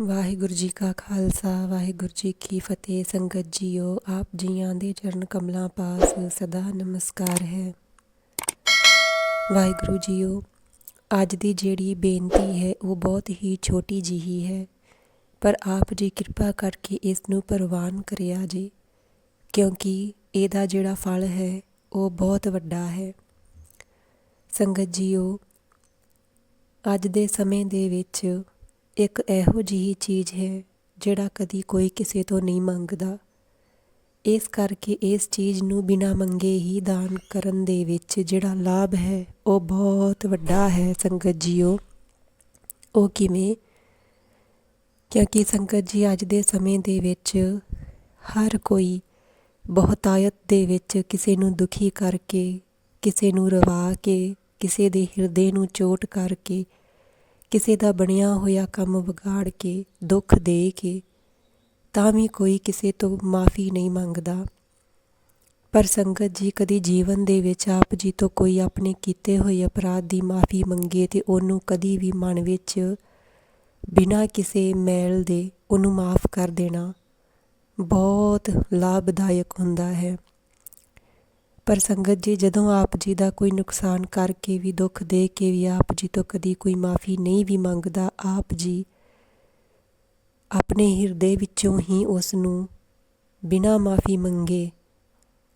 ਵਾਹਿਗੁਰੂ ਜੀ ਕਾ ਖਾਲਸਾ, ਵਾਹਿਗੁਰੂ ਜੀ ਕੀ ਫਤਿਹ। ਸੰਗਤ ਜੀਓ, ਆਪ ਜੀਆਂ ਦੇ ਚਰਨ ਕਮਲਾਂ ਪਾਸ ਸਦਾ ਨਮਸਕਾਰ ਹੈ। ਵਾਹਿਗੁਰੂ ਜੀਓ, ਅੱਜ ਦੀ ਜਿਹੜੀ ਬੇਨਤੀ ਹੈ, ਉਹ ਬਹੁਤ ਹੀ ਛੋਟੀ ਜਿਹੀ ਹੈ। ਪਰ ਆਪ ਜੀ ਕਿਰਪਾ ਕਰਕੇ ਇਸ ਨੂੰ ਪ੍ਰਵਾਨ ਕਰਿਆ ਜੀ, ਕਿਉਂਕਿ ਇਹਦਾ ਜਿਹੜਾ ਫਲ ਹੈ, ਉਹ ਬਹੁਤ ਵੱਡਾ ਹੈ। ਸੰਗਤ ਜੀਓ, ਅੱਜ ਦੇ ਸਮੇਂ ਦੇ ਵਿੱਚ ਇੱਕ ਇਹੋ ਜਿਹੀ ਚੀਜ਼ ਹੈ ਜਿਹੜਾ ਕਦੀ ਕੋਈ ਕਿਸੇ ਤੋਂ ਨਹੀਂ ਮੰਗਦਾ। ਇਸ ਕਰਕੇ ਇਸ ਚੀਜ਼ ਨੂੰ ਬਿਨਾਂ ਮੰਗੇ ਹੀ ਦਾਨ ਕਰਨ ਦੇ ਵਿੱਚ ਜਿਹੜਾ ਲਾਭ ਹੈ, ਉਹ ਬਹੁਤ ਵੱਡਾ ਹੈ ਸੰਗਤ ਜੀਓ। ਉਹ ਕਿਵੇਂ? ਕਿਉਂਕਿ ਸੰਗਤ ਜੀ ਅੱਜ ਦੇ ਸਮੇਂ ਦੇ ਵਿੱਚ ਹਰ ਕੋਈ ਬਹੁਤਾਇਤ ਦੇ ਵਿੱਚ ਕਿਸੇ ਨੂੰ ਦੁਖੀ ਕਰਕੇ, ਕਿਸੇ ਨੂੰ ਰਵਾ ਕੇ, ਕਿਸੇ ਦੇ ਹਿਰਦੇ ਨੂੰ ਚੋਟ ਕਰਕੇ ਕਿਸੇ ਦਾ ਬਣਿਆ ਹੋਇਆ ਕੰਮ ਵਿਗਾੜ ਕੇ, ਦੁੱਖ ਦੇ ਕੇ, ਤਾਂ ਵੀ ਕੋਈ ਕਿਸੇ ਤੋਂ ਮਾਫੀ ਨਹੀਂ ਮੰਗਦਾ। ਪਰ ਸੰਗਤ ਜੀ ਕਦੀ ਜੀਵਨ ਦੇ ਵਿੱਚ ਆਪ ਜੀ ਤੋਂ ਕੋਈ ਆਪਣੇ ਕੀਤੇ ਹੋਏ ਅਪਰਾਧ ਦੀ ਮਾਫੀ ਮੰਗੇ ਤੇ ਉਹਨੂੰ ਕਦੀ ਵੀ ਮਨ ਵਿੱਚ ਬਿਨਾਂ ਕਿਸੇ ਮੈਲ ਦੇ ਉਹਨੂੰ ਮਾਫ ਕਰ ਦੇਣਾ ਬਹੁਤ ਲਾਭਦਾਇਕ ਹੁੰਦਾ ਹੈ। ਪਰ ਸੰਗਤ ਜੀ, ਜਦੋਂ ਆਪ ਜੀ ਦਾ ਕੋਈ ਨੁਕਸਾਨ ਕਰਕੇ ਵੀ ਦੁੱਖ ਦੇ ਕੇ ਵੀ ਆਪ ਜੀ ਤੋਂ ਕਦੀ ਕੋਈ ਮਾਫੀ ਨਹੀਂ ਵੀ ਮੰਗਦਾ, ਆਪ ਜੀ ਆਪਣੇ ਹਿਰਦੇ ਵਿੱਚੋਂ ਹੀ ਉਸ ਨੂੰ ਬਿਨਾਂ ਮਾਫੀ ਮੰਗੇ,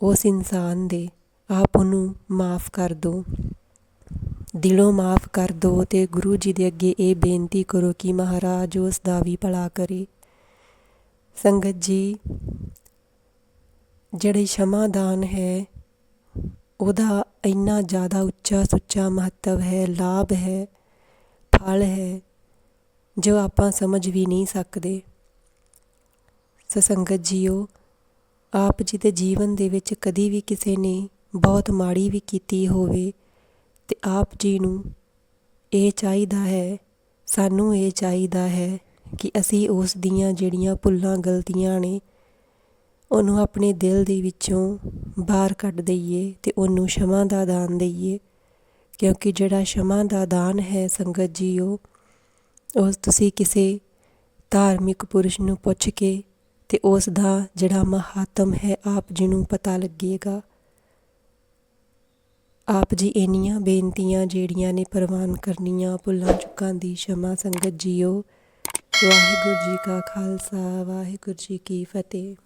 ਉਸ ਇਨਸਾਨ ਦੇ ਆਪ ਉਹਨੂੰ ਮਾਫ ਕਰ ਦਿਓ ਦਿਲੋਂ ਮਾਫ ਕਰ ਦਿਓ ਤੇ ਗੁਰੂ ਜੀ ਦੇ ਅੱਗੇ ਇਹ ਬੇਨਤੀ ਕਰੋ ਕਿ ਮਹਾਰਾਜ ਉਸ ਦਾ ਵੀ ਭਲਾ ਕਰੇ। ਸੰਗਤ ਜੀ, ਜਿਹੜੇ ਸ਼ਮਾਦਾਨ ਹੈ ਉਹਦਾ ਇੰਨਾ ਜ਼ਿਆਦਾ ਉੱਚਾ ਸੁੱਚਾ ਮਹੱਤਵ ਹੈ, ਲਾਭ ਹੈ, ਫਲ ਹੈ, ਜੋ ਆਪਾਂ ਸਮਝ ਵੀ ਨਹੀਂ ਸਕਦੇ। ਸਸੰਗਤ ਜੀਓ, ਆਪ ਜੀ ਦੇ ਜੀਵਨ ਦੇ ਵਿੱਚ ਕਦੀ ਵੀ ਕਿਸੇ ਨੇ ਬਹੁਤ ਮਾੜੀ ਵੀ ਕੀਤੀ ਹੋਵੇ, ਤੇ ਆਪ ਜੀ ਨੂੰ ਇਹ ਚਾਹੀਦਾ ਹੈ, ਸਾਨੂੰ ਇਹ ਚਾਹੀਦਾ ਹੈ ਕਿ ਅਸੀਂ ਉਸ ਦੀਆਂ ਜਿਹੜੀਆਂ ਭੁੱਲਾਂ, ਗਲਤੀਆਂ ਨੇ ਉਹਨੂੰ ਆਪਣੇ ਦਿਲ ਦੇ ਵਿੱਚੋਂ ਬਾਹਰ ਕੱਢ ਦਈਏ ਅਤੇ ਉਹਨੂੰ ਸ਼ਮਾ ਦਾ ਦਾਨ ਦਈਏ। ਕਿਉਂਕਿ ਜਿਹੜਾ ਸ਼ਮਾ ਦਾ ਦਾਨ ਹੈ ਸੰਗਤ ਜੀਓ, ਉਸ ਤੁਸੀਂ ਕਿਸੇ ਧਾਰਮਿਕ ਪੁਰਸ਼ ਨੂੰ ਪੁੱਛ ਕੇ ਤੇ ਉਸ ਦਾ ਜਿਹੜਾ ਮਹਾਤਮ ਹੈ ਆਪ ਜੀ ਨੂੰ ਪਤਾ ਲੱਗੇਗਾ। ਆਪ ਜੀ ਇੰਨੀਆਂ ਬੇਨਤੀਆਂ ਜਿਹੜੀਆਂ ਨੇ ਪ੍ਰਵਾਨ ਕਰਨੀਆਂ, ਭੁੱਲਾਂ ਚੁੱਕਾਂ ਦੀ ਸ਼ਮਾ ਸੰਗਤ ਜੀਓ। ਵਾਹਿਗੁਰੂ ਜੀ ਕਾ ਖਾਲਸਾ, ਵਾਹਿਗੁਰੂ ਜੀ ਕੀ ਫਤਿਹ।